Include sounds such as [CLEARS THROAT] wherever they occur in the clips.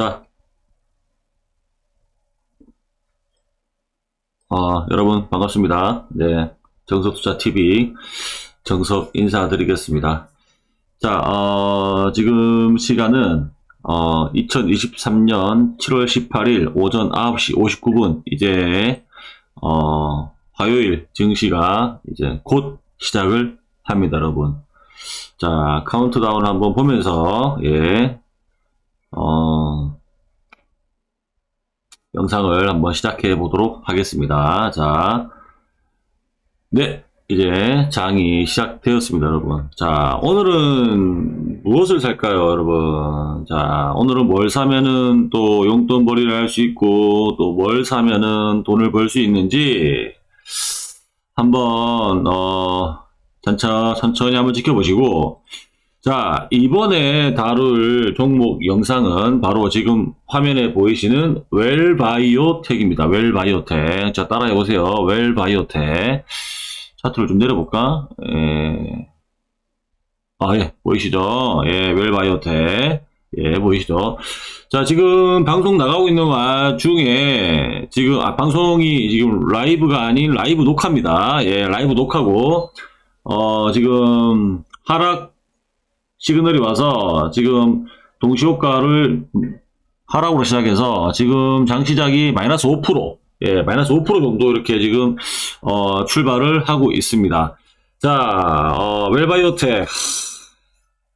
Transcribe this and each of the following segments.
자, 어, 여러분 반갑습니다. 네, 정석투자TV 정석 인사드리겠습니다. 자, 어, 지금 시간은 어, 2023년 7월 18일 오전 9시 59분 이제 어, 화요일 증시가 이제 곧 시작을 합니다, 여러분. 자, 카운트다운 한번 보면서 예, 어, 영상을 한번 시작해 보도록 하겠습니다. 자, 네, 이제 장이 시작되었습니다, 여러분. 자, 오늘은 무엇을 살까요, 여러분? 자, 오늘은 뭘 사면은 또 용돈벌이를 할 수 있고, 또 뭘 사면은 돈을 벌 수 있는지, 한번, 어, 천천, 천천히 한번 지켜보시고, 자, 이번에 다룰 종목 영상은 바로 지금 화면에 보이시는 웰바이오텍입니다. 웰바이오텍. 자, 따라해 보세요. 웰바이오텍. 차트를 좀 내려볼까? 예. 아, 예, 보이시죠? 예, 웰바이오텍. 예, 보이시죠? 자, 지금 방송 나가고 있는 와중에, 지금, 아, 방송이 지금 라이브가 아닌 라이브 녹화입니다. 예, 라이브 녹화고, 어, 지금, 하락 시그널이 와서, 지금, 동시효과를 하락으로 시작해서, 지금 장시작이 마이너스 5%, 예, 마이너스 5% 정도 이렇게 지금, 어, 출발을 하고 있습니다. 자, 어, 웰바이오텍.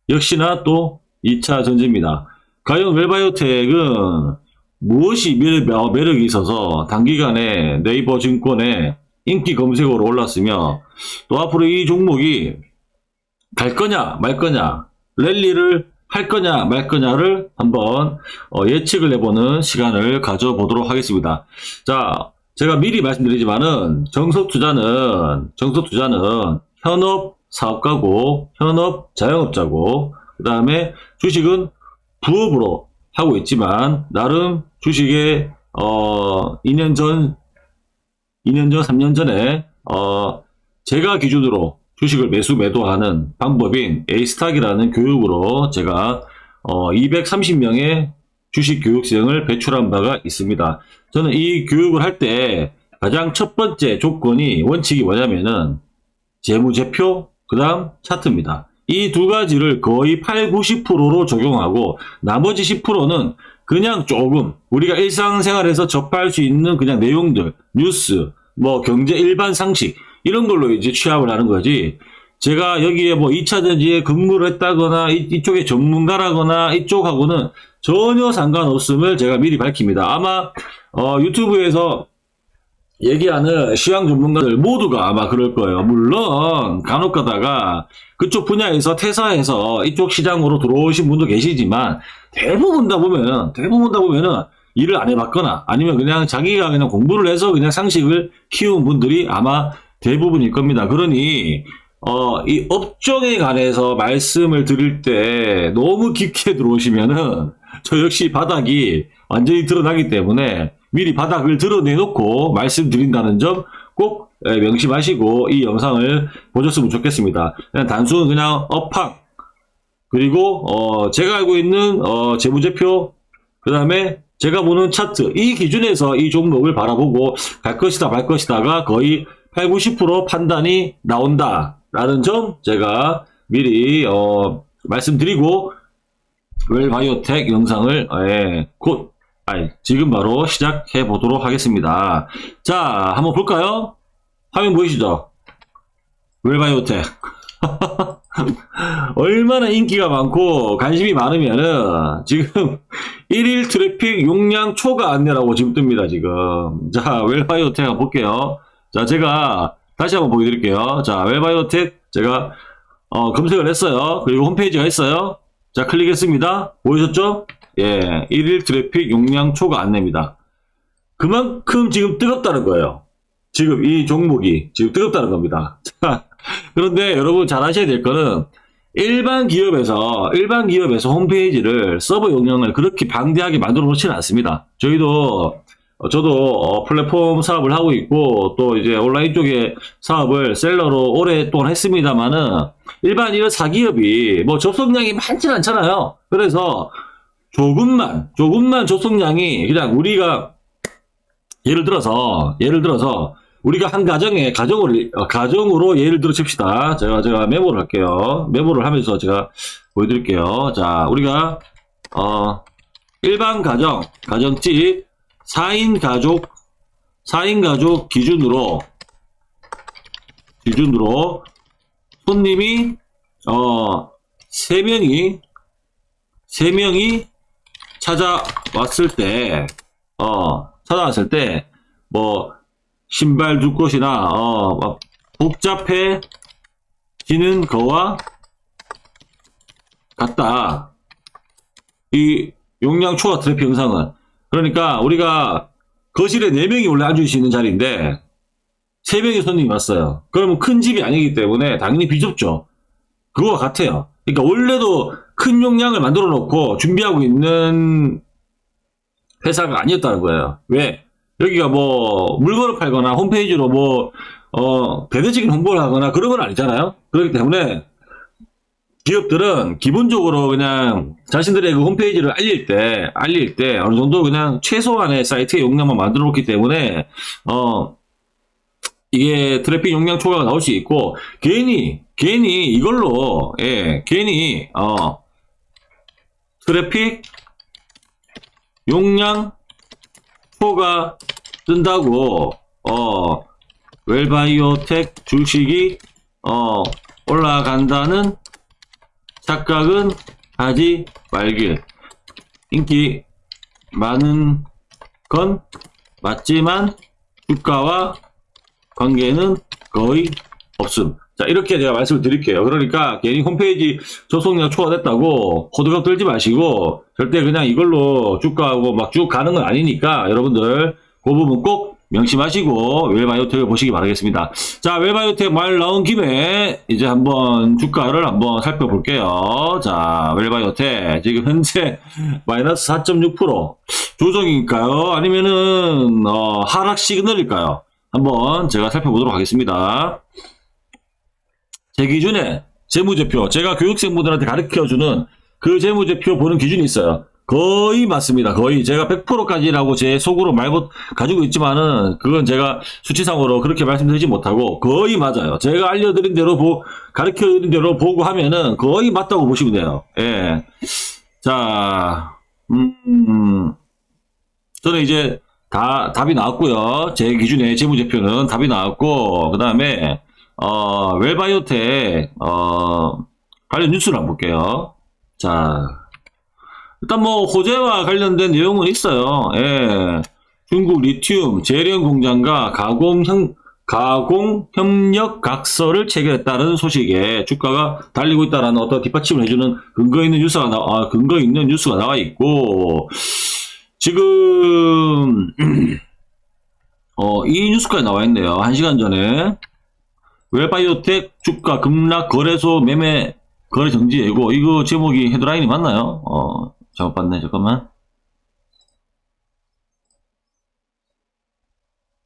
역시나 또 2차 전지입니다. 과연 웰바이오텍은 무엇이 매력, 매력이 있어서 단기간에 네이버 증권에 인기 검색어로 올랐으며 또 앞으로 이 종목이 갈 거냐 말 거냐 랠리를 할 거냐 말 거냐를 한번 어, 예측을 해보는 시간을 가져보도록 하겠습니다. 자, 제가 미리 말씀드리지만은 정석 투자는 정석 투자는 현업 사업가고 현업 자영업자고 그 다음에 주식은 부업으로 하고 있지만 나름 주식에 어 2년 전 2년 전 3년 전에 어 제가 기준으로 주식을 매수 매도하는 방법인 A스탁이라는 교육으로 제가 어 230명의 주식 교육 생을 배출한 바가 있습니다. 저는 이 교육을 할 때 가장 첫 번째 조건이 원칙이 뭐냐면은 재무제표 그다음 차트입니다. 이 두 가지를 거의 8, 90%로 적용하고 나머지 10%는 그냥 조금 우리가 일상생활에서 접할 수 있는 그냥 내용들, 뉴스, 뭐 경제 일반 상식 이런 걸로 이제 취합을 하는 거지. 제가 여기에 뭐 2차 전지에 근무를 했다거나 이, 쪽에 전문가라거나 이쪽하고는 전혀 상관없음을 제가 미리 밝힙니다. 아마 어, 유튜브에서 얘기하는 시황 전문가들 모두가 아마 그럴 거예요. 물론 간혹 가다가 그쪽 분야에서 퇴사해서 이쪽 시장으로 들어오신 분도 계시지만 대부분 다 보면은 대부분 다 보면은 일을 안 해봤거나 아니면 그냥 자기가 그냥 공부를 해서 그냥 상식을 키운 분들이 아마 대부분일 겁니다. 그러니 어, 이 업종에 관해서 말씀을 드릴 때 너무 깊게 들어오시면은 저 역시 바닥이 완전히 드러나기 때문에 미리 바닥을 드러내놓고 말씀드린다는 점 꼭 명심하시고 이 영상을 보셨으면 좋겠습니다. 그냥 단순 그냥 업황 그리고 어, 제가 알고 있는 어, 재무제표 그 다음에 제가 보는 차트 이 기준에서 이 종목을 바라보고 갈 것이다 말 것이다가 거의 8, 90% 판단이 나온다라는 점 제가 미리 어, 말씀드리고 웰바이오텍 영상을 예, 곧 아니, 지금 바로 시작해 보도록 하겠습니다. 자, 한번 볼까요? 화면 보이시죠? 웰바이오텍. [LAUGHS] 얼마나 인기가 많고 관심이 많으면은 지금 1일 트래픽 용량 초과 안내라고 지금 뜹니다, 지금. 자, 웰바이오텍 한번 볼게요. 자, 제가 다시 한번 보여드릴게요. 자, 웰바이오텍 제가 어, 검색을 했어요. 그리고 홈페이지가 있어요. 자, 클릭했습니다. 보이셨죠? 예, 1일 트래픽 용량 초과 안내입니다. 그만큼 지금 뜨겁다는 거예요. 지금 이 종목이 지금 뜨겁다는 겁니다. 자, 그런데 여러분 잘 아셔야 될 거는 일반 기업에서 일반 기업에서 홈페이지를 서버 용량을 그렇게 방대하게 만들어 놓지는 않습니다. 저희도 어, 저도 어, 플랫폼 사업을 하고 있고 또 이제 온라인 쪽에 사업을 셀러로 오랫동안 했습니다만은 일반 이런 사기업이 뭐 접속량이 많지는 않잖아요. 그래서 조금만, 조금만 조성량이 그냥 우리가 예를 들어서, 예를 들어서 우리가 한 가정에 가정으로, 어, 가정으로 예를 들어 칩시다. 제가, 제가 메모를 할게요. 메모를 하면서 제가 보여드릴게요. 자, 우리가, 어, 일반 가정, 가정집 4인 가족, 4인 가족 기준으로, 기준으로 손님이, 어, 3명이, 3명이 찾아왔을 때, 어, 찾아왔을 때, 뭐, 신발 두 곳이나, 어, 막 복잡해지는 거와 같다. 이 용량 초과 트래픽 영상은. 그러니까 우리가 거실에 4명이 원래 앉을 수 있는 자리인데, 3명의 손님이 왔어요. 그러면 큰 집이 아니기 때문에 당연히 비좁죠. 그거와 같아요. 그러니까 원래도 큰 용량을 만들어 놓고 준비하고 있는 회사가 아니었다는 거예요. 왜? 여기가 뭐 물건을 팔거나 홈페이지로 뭐 어, 배대적인 홍보를 하거나 그런 건 아니잖아요. 그렇기 때문에 기업들은 기본적으로 그냥 자신들의 그 홈페이지를 알릴 때, 알릴 때 어느 정도 그냥 최소한의 사이트의 용량만 만들어 놓기 때문에, 어, 이게 트래픽 용량 초과가 나올 수 있고, 괜히, 괜히 이걸로, 예, 괜히, 어, 트래픽 용량 초과 뜬다고, 어, 웰바이오텍 주식이, 어, 올라간다는 착각은 하지 말길. 인기 많은 건 맞지만 주가와 관계는 거의 없음. 자, 이렇게 제가 말씀을 드릴게요. 그러니까 괜히 홈페이지 접속량 초과됐다고 호들갑 떨지 마시고 절대 그냥 이걸로 주가하고 막 쭉 가는 건 아니니까 여러분들 그 부분 꼭 명심하시고 웰바이오텍을 보시기 바라겠습니다. 자, 웰바이오텍 말 나온 김에 이제 한번 주가를 한번 살펴볼게요. 자, 웰바이오텍 지금 현재 [LAUGHS] 마이너스 4.6% 조정일까요? 아니면은 어, 하락 시그널일까요? 한번 제가 살펴보도록 하겠습니다. 제 기준에 재무제표, 제가 교육생분들한테 가르쳐주는 그 재무제표 보는 기준이 있어요. 거의 맞습니다. 거의 제가 100%까지라고 제 속으로 말못 가지고 있지만은 그건 제가 수치상으로 그렇게 말씀드리지 못하고 거의 맞아요. 제가 알려드린 대로 보 가르쳐드린 대로 보고 하면은 거의 맞다고 보시면 돼요. 예. 자, 음, 음. 저는 이제 다 답이 나왔고요. 제 기준에 재무제표는 답이 나왔고 그 다음에 어, 웰바이오텍 어, 관련 뉴스를 한번 볼게요. 자, 일단 뭐 호재와 관련된 내용은 있어요. 예. 중국 리튬 재련 공장과 가공 형 가공 협력 각서를 체결했다는 소식에 주가가 달리고 있다라는 어떤 뒷받침을 해주는 근거 있는 뉴스가 나, 아, 근거 있는 뉴스가 나와 있고 지금 [CLEARS THROAT] 어, 이 뉴스까지 나와 있네요. 한 시간 전에 웰바이오텍 주가 급락 거래소 매매 거래 정지 예고 이거 제목이 헤드라인이 맞나요? 어, 잘못 봤네. 잠깐만.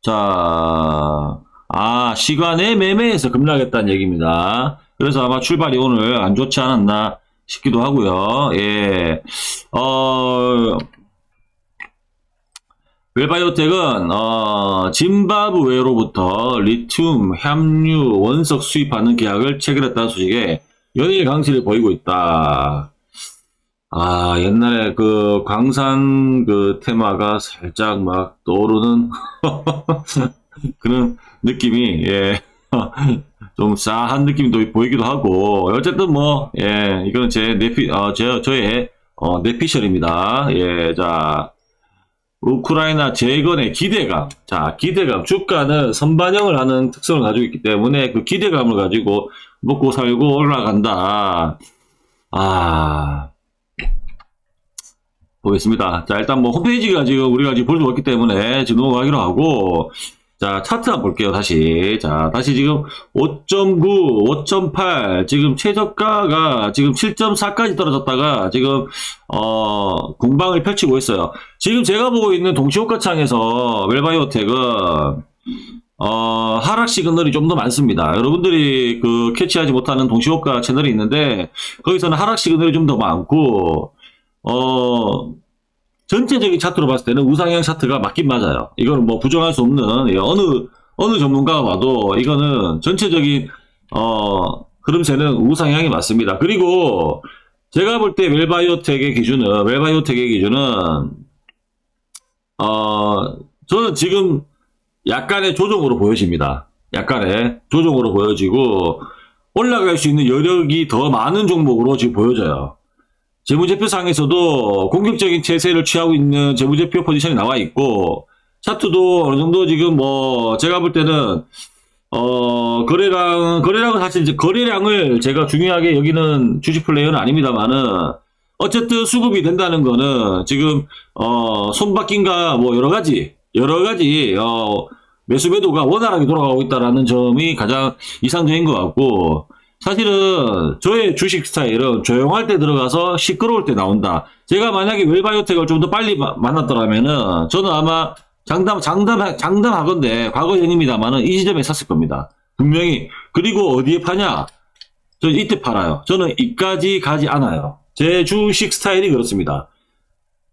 자, 아, 시간에 매매해서 급락했다는 얘기입니다. 그래서 아마 출발이 오늘 안 좋지 않았나 싶기도 하고요. 예. 어, 웰바이오텍은 어, 짐바브웨로부터 리튬, 함유, 원석 수입하는 계약을 체결했다는 소식에 연일 강세를 보이고 있다. 아, 옛날에 그 광산 그 테마가 살짝 막 떠오르는 [LAUGHS] 그런 느낌이, 예. [LAUGHS] 좀 싸한 느낌도 보이기도 하고, 어쨌든 뭐, 예, 이거는 제 내피, 어, 제, 저의, 어, 내피셜입니다. 예, 자, 우크라이나 재건의 기대감. 자, 기대감. 주가는 선반영을 하는 특성을 가지고 있기 때문에 그 기대감을 가지고 먹고 살고 올라간다. 아, 보겠습니다. 자, 일단 뭐 홈페이지가 지금 우리가 지금 볼 수 없기 때문에 지금 넘어가기로 하고, 자, 차트 한번 볼게요, 다시. 자, 다시 지금 5.9, 5.8, 지금 최저가가 지금 7.4까지 떨어졌다가 지금, 어, 공방을 펼치고 있어요. 지금 제가 보고 있는 동시호가창에서 웰바이오텍은, 어, 하락 시그널이 좀 더 많습니다. 여러분들이 그 캐치하지 못하는 동시호가 채널이 있는데, 거기서는 하락 시그널이 좀 더 많고, 어, 전체적인 차트로 봤을 때는 우상향 차트가 맞긴 맞아요. 이거는 뭐 부정할 수 없는, 예, 어느, 어느 전문가가 봐도 이거는 전체적인, 어, 흐름세는 우상향이 맞습니다. 그리고 제가 볼 때 웰바이오텍의 기준은, 웰바이오텍의 기준은, 어, 저는 지금 약간의 조정으로 보여집니다. 약간의 조정으로 보여지고, 올라갈 수 있는 여력이 더 많은 종목으로 지금 보여져요. 재무제표상에서도 공격적인 체세를 취하고 있는 재무제표 포지션이 나와 있고, 차트도 어느 정도 지금 뭐, 제가 볼 때는, 어, 거래량, 거래량은 사실 이제 거래량을 제가 중요하게 여기는 주식 플레이어는 아닙니다만은, 어쨌든 수급이 된다는 거는 지금, 어, 손바뀜과 뭐 여러 가지, 여러 가지, 어, 매수 매도가 원활하게 돌아가고 있다라는 점이 가장 이상적인 것 같고, 사실은 저의 주식 스타일은 조용할 때 들어가서 시끄러울 때 나온다. 제가 만약에 웰바이오텍을 좀 더 빨리 마- 만났더라면은 저는 아마 장담 장담 장담하건데 과거형입니다만은 이 지점에 샀을 겁니다. 분명히 그리고 어디에 파냐? 저 이때 팔아요. 저는 이까지 가지 않아요. 제 주식 스타일이 그렇습니다.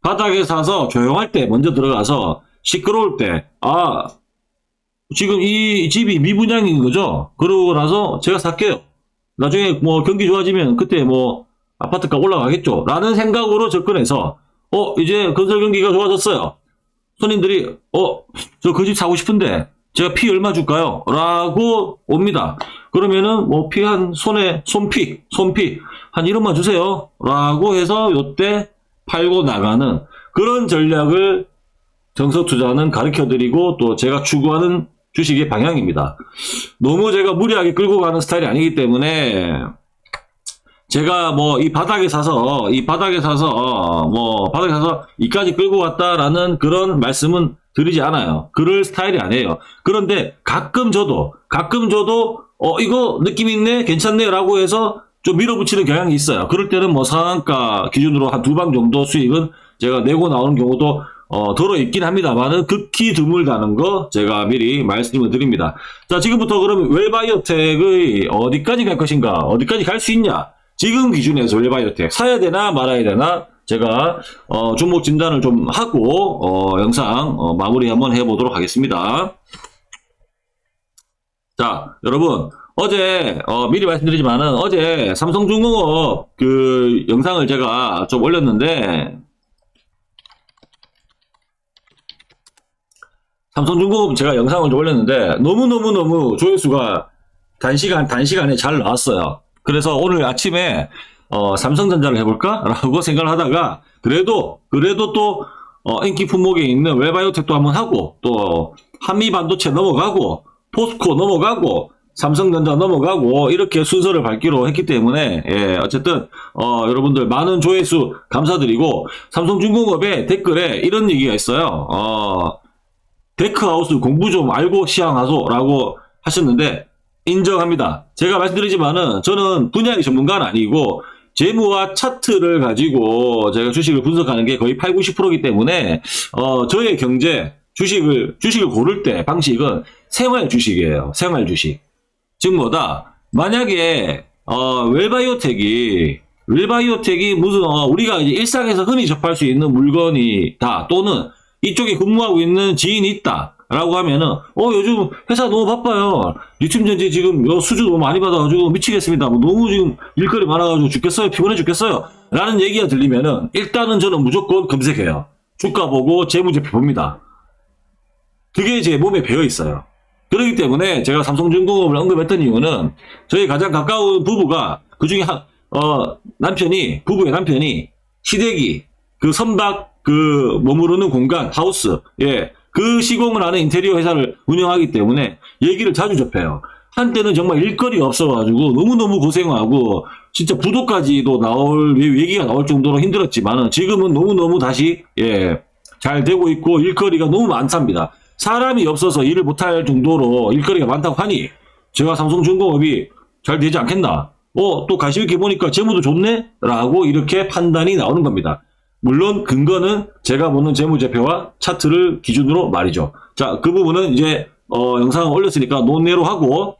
바닥에 사서 조용할 때 먼저 들어가서 시끄러울 때, 아, 지금 이 집이 미분양인 거죠? 그러고 나서 제가 살게요. 나중에 뭐 경기 좋아지면 그때 뭐 아파트가 올라가겠죠. 라는 생각으로 접근해서, 어, 이제 건설 경기가 좋아졌어요. 손님들이, 어, 저 그 집 사고 싶은데, 제가 피 얼마 줄까요? 라고 옵니다. 그러면은 뭐 피 한 손에, 손피, 손피, 한 1원만 주세요. 라고 해서 요때 팔고 나가는 그런 전략을 정석 투자는 가르쳐 드리고 또 제가 추구하는 주식의 방향입니다. 너무 제가 무리하게 끌고 가는 스타일이 아니기 때문에 제가 뭐 이 바닥에 사서 이 바닥에 사서 뭐 바닥에 사서 이까지 끌고 왔다라는 그런 말씀은 드리지 않아요. 그럴 스타일이 아니에요. 그런데 가끔 저도 가끔 저도 어 이거 느낌 있네 괜찮네라고 해서 좀 밀어붙이는 경향이 있어요. 그럴 때는 뭐 상한가 기준으로 한 두 방 정도 수익은 제가 내고 나오는 경우도 어, 들어 있긴 합니다만은 극히 드물다는 거 제가 미리 말씀을 드립니다. 자, 지금부터 그러면 웰바이오텍의 어디까지 갈 것인가? 어디까지 갈 수 있냐? 지금 기준에서 웰바이오텍 사야 되나 말아야 되나? 제가 어, 종목 진단을 좀 하고 어, 영상 어, 마무리 한번 해보도록 하겠습니다. 자, 여러분 어제 어, 미리 말씀드리지만은 어제 삼성중공업 그 영상을 제가 좀 올렸는데 삼성중공업 제가 영상을 좀 올렸는데 너무너무너무 조회수가 단시간, 단시간에 잘 나왔어요. 그래서 오늘 아침에 어, 삼성전자를 해볼까? [LAUGHS] 라고 생각을 하다가 그래도, 그래도 또 어, 인기 품목에 있는 웰바이오텍도 한번 하고 또 한미반도체 넘어가고 포스코 넘어가고 삼성전자 넘어가고 이렇게 순서를 밟기로 했기 때문에 예, 어쨌든 어, 여러분들 많은 조회수 감사드리고 삼성중공업의 댓글에 이런 얘기가 있어요. 어, 데크하우스 공부 좀 알고 시향 하소라고 하셨는데 인정합니다. 제가 말씀드리지만은 저는 분야의 전문가는 아니고 재무와 차트를 가지고 제가 주식을 분석하는 게 거의 8, 90%이기 때문에 어 저의 경제 주식을 주식을 고를 때 방식은 생활 주식이에요. 생활 주식. 즉 뭐다? 만약에 어 웰바이오텍이 웰바이오텍이 무슨 어, 우리가 일상에서 흔히 접할 수 있는 물건이다 또는 이쪽에 근무하고 있는 지인이 있다. 라고 하면은, 어, 요즘 회사 너무 바빠요. 리튬전지 지금 요 수주 너무 많이 받아가지고 미치겠습니다. 뭐 너무 지금 일거리 많아가지고 죽겠어요. 피곤해 죽겠어요. 라는 얘기가 들리면은, 일단은 저는 무조건 검색해요. 주가 보고 재무제표 봅니다. 그게 제 몸에 배어 있어요. 그렇기 때문에 제가 삼성중공업을 언급했던 이유는 저희 가장 가까운 부부가 그 중에 한, 어, 남편이, 부부의 남편이 시댁이 그 선박 그 머무르는 공간, 하우스, 예, 그 시공을 하는 인테리어 회사를 운영하기 때문에 얘기를 자주 접해요. 한때는 정말 일거리가 없어가지고 너무너무 고생하고 진짜 부도까지도 나올 얘기가 나올 정도로 힘들었지만은 지금은 너무너무 다시 예, 잘 되고 있고 일거리가 너무 많답니다. 사람이 없어서 일을 못할 정도로 일거리가 많다고 하니 제가 삼성중공업이 잘 되지 않겠나? 어, 또 있게 보니까 재무도 좋네? 라고 이렇게 판단이 나오는 겁니다. 물론 근거는 제가 보는 재무제표와 차트를 기준으로 말이죠. 자, 그 부분은 이제 어, 영상을 올렸으니까 논내로 하고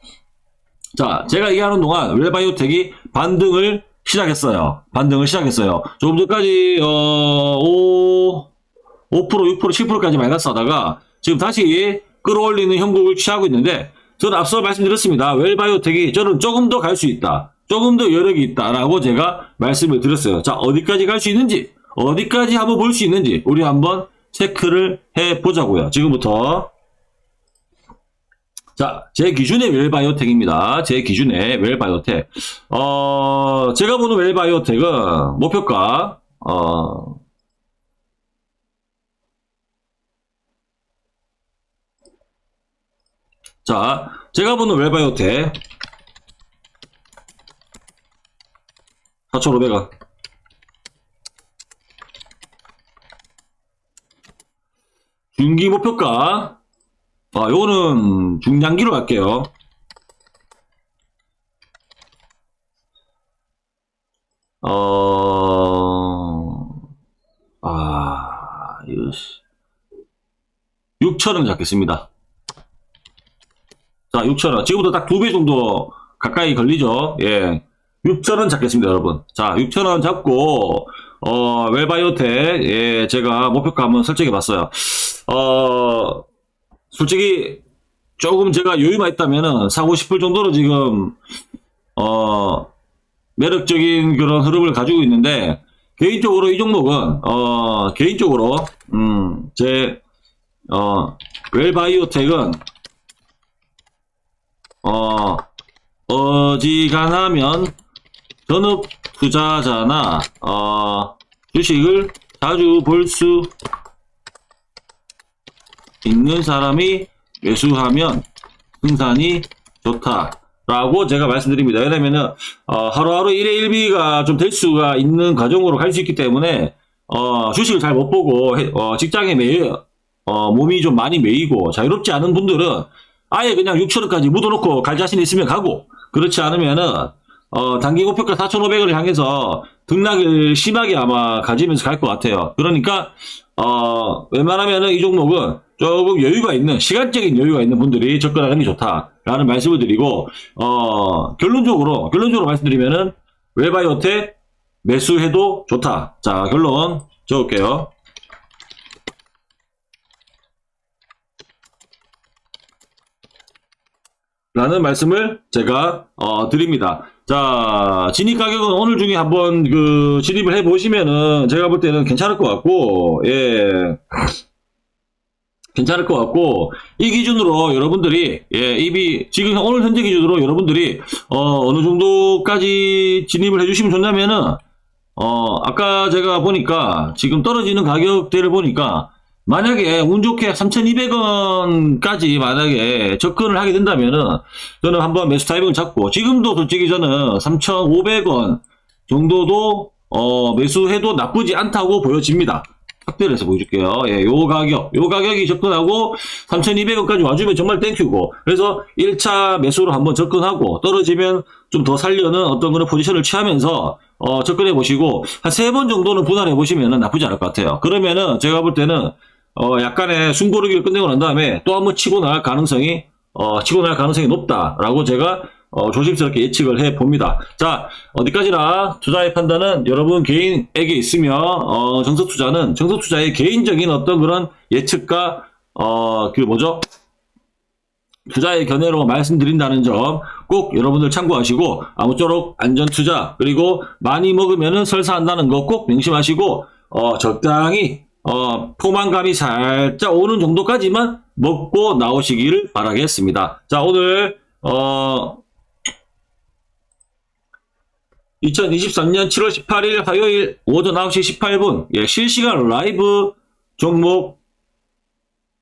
자, 제가 얘기하는 동안 웰바이오텍이 반등을 시작했어요. 반등을 시작했어요. 조금 전까지 어, 5, 5%, 6%, 7%까지 마이너스 하다가 지금 다시 끌어올리는 형국을 취하고 있는데 저는 앞서 말씀드렸습니다. 웰바이오텍이 저는 조금 더 갈 수 있다. 조금 더 여력이 있다라고 제가 말씀을 드렸어요. 자, 어디까지 갈 수 있는지, 어디까지 한번 볼 수 있는지 우리 한번 체크를 해 보자고요. 지금부터 자, 제 기준의 웰바이오텍입니다. 제 기준의 웰바이오텍. 어, 제가 보는 웰바이오텍은 목표가, 어, 자, 제가 보는 웰바이오텍. 4,500원. 중기 목표가 아, 요거는 중장기로 갈게요. 어, 아, 이거, 6천원 잡겠습니다. 자, 6천원. 지금부터 딱 두 배 정도 가까이 걸리죠. 예. 6천원 잡겠습니다, 여러분. 자, 6천원 잡고, 어, 웰바이오텍, 예, 제가 목표가 한번 설정해 봤어요. 어, 솔직히 조금 제가 여유가 있다면은 사고 싶을 정도로 지금 어 매력적인 그런 흐름을 가지고 있는데 개인적으로 이 종목은 어 개인적으로 음 제 어 웰바이오텍은 어 어지간하면 전업 투자자나 어 주식을 자주 볼 수 있는 사람이 매수하면 승산이 좋다 라고 제가 말씀드립니다. 왜냐면은 어, 하루하루 1회 1비가 좀 될 수가 있는 과정으로 갈 수 있기 때문에 어, 주식을 잘 못 보고 해- 어, 직장에 매여 어, 몸이 좀 많이 매이고 자유롭지 않은 분들은 아예 그냥 6천원까지 묻어놓고 갈 자신 있으면 가고 그렇지 않으면은 어, 단기 목표가 4,500원을 향해서 등락을 심하게 아마 가지면서 갈 것 같아요. 그러니까 어, 웬만하면은 이 종목은 조금 여유가 있는, 시간적인 여유가 있는 분들이 접근하는 게 좋다라는 말씀을 드리고, 어, 결론적으로, 결론적으로 말씀드리면은, 웰바이오텍 매수해도 좋다. 자, 결론 적을게요. 라는 말씀을 제가 어, 드립니다. 자, 진입 가격은 오늘 중에 한번 그 진입을 해 보시면은 제가 볼 때는 괜찮을 것 같고, 예. 괜찮을 것 같고 이 기준으로 여러분들이 예 입이 지금 오늘 현재 기준으로 여러분들이 어 어느 정도까지 진입을 해 주시면 좋냐면은 어 아까 제가 보니까 지금 떨어지는 가격대를 보니까 만약에 운 좋게 3,200원까지 만약에 접근을 하게 된다면은 저는 한번 매수 타이밍을 잡고 지금도 솔직히 저는 3,500원 정도도 어 매수해도 나쁘지 않다고 보여집니다. 확대를 해서 보여줄게요. 예, 요 가격, 요 가격이 접근하고 3,200원까지 와주면 정말 땡큐고. 그래서 1차 매수로 한번 접근하고 떨어지면 좀 더 살려는 어떤 그런 포지션을 취하면서 어, 접근해 보시고 한 세 번 정도는 분할해 보시면 나쁘지 않을 것 같아요. 그러면은 제가 볼 때는 어, 약간의 숨고르기를 끝내고 난 다음에 또 한 번 치고 나갈 가능성이 어, 치고 나갈 가능성이 높다라고 제가 어, 조심스럽게 예측을 해 봅니다. 자, 어디까지나 투자의 판단은 여러분 개인에게 있으며, 어, 정석 투자는 정석 투자의 개인적인 어떤 그런 예측과, 어, 그 뭐죠? 투자의 견해로 말씀드린다는 점 꼭 여러분들 참고하시고, 아무쪼록 안전 투자, 그리고 많이 먹으면은 설사한다는 거 꼭 명심하시고, 어, 적당히, 어, 포만감이 살짝 오는 정도까지만 먹고 나오시기를 바라겠습니다. 자, 오늘, 어, 2023년 7월 18일 화요일 오전 9시 18분 예, 실시간 라이브 종목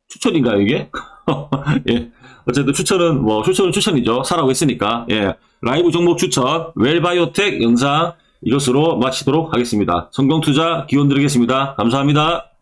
추천인가요 이게? [LAUGHS] 예, 어쨌든 추천은 뭐 추천은 추천이죠. 사라고 했으니까 예, 라이브 종목 추천 웰바이오텍 영상 이것으로 마치도록 하겠습니다. 성공투자 기원 드리겠습니다. 감사합니다.